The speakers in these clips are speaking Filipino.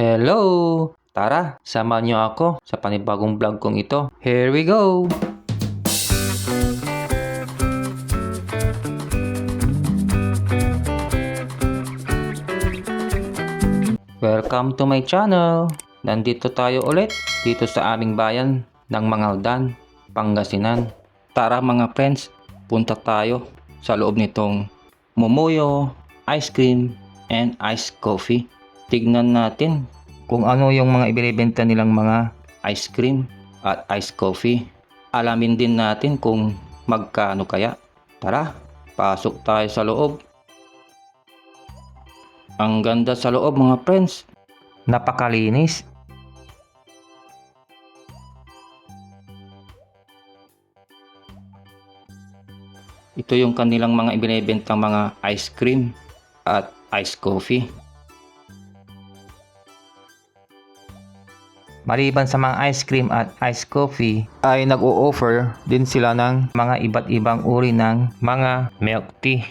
Hello! Tara, samahan niyo ako sa panibagong vlog kong ito. Here we go! Welcome to my channel! Nandito tayo ulit dito sa aming bayan ng Mangaldan, Pangasinan. Tara mga friends, punta tayo sa loob nitong Momoyo, ice cream, and iced coffee. Tignan natin kung ano yung mga ibinibenta nilang mga ice cream at iced coffee. Alamin din natin kung magkano kaya. Tara, pasok tayo sa loob. Ang ganda sa loob mga friends. Napakalinis. Ito yung kanilang mga ibinebentang mga ice cream at iced coffee. Maliban sa mga ice cream at iced coffee, ay nag-o-offer din sila ng mga iba't ibang uri ng mga milk tea.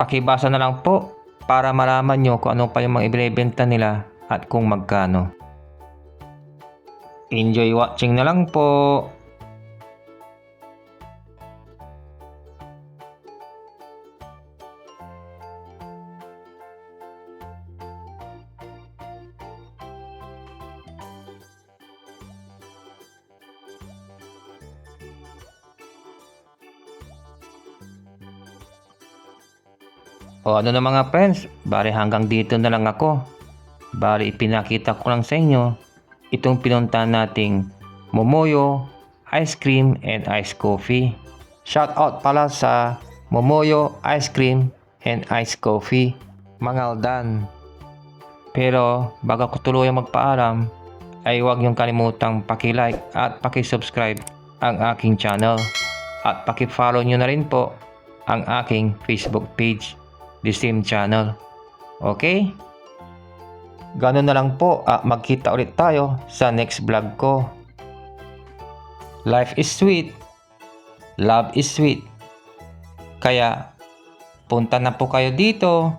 Pakibasa na lang po para malaman nyo kung ano pa yung mga ibinebenta nila at kung magkano. Enjoy watching na lang po. O ano na mga friends, bali hanggang dito na lang ako. Bali ipinakita ko lang sa inyo itong pinuntahan nating Momoyo, Ice Cream and Ice Coffee. Shout out pala sa Momoyo Ice Cream and Ice Coffee, Mangaldan. Pero bago ko tuluyang magpaalam, ay huwag niyong kalimutang paki-like at paki-subscribe ang aking channel at paki-follow niyo na rin po ang aking Facebook page, The Same Channel. Okay? Ganun na lang po at magkita ulit tayo sa next vlog ko. Life is sweet. Love is sweet. Kaya punta na po kayo dito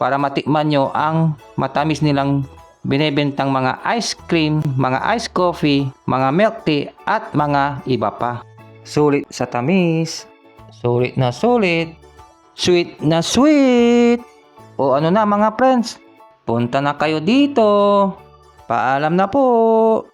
para matikman nyo ang matamis nilang binebentang mga ice cream, mga ice coffee, mga milk tea at mga iba pa. Sulit sa tamis, sulit na sulit, sweet na sweet. O ano na mga friends, punta na kayo dito. Paalam na po.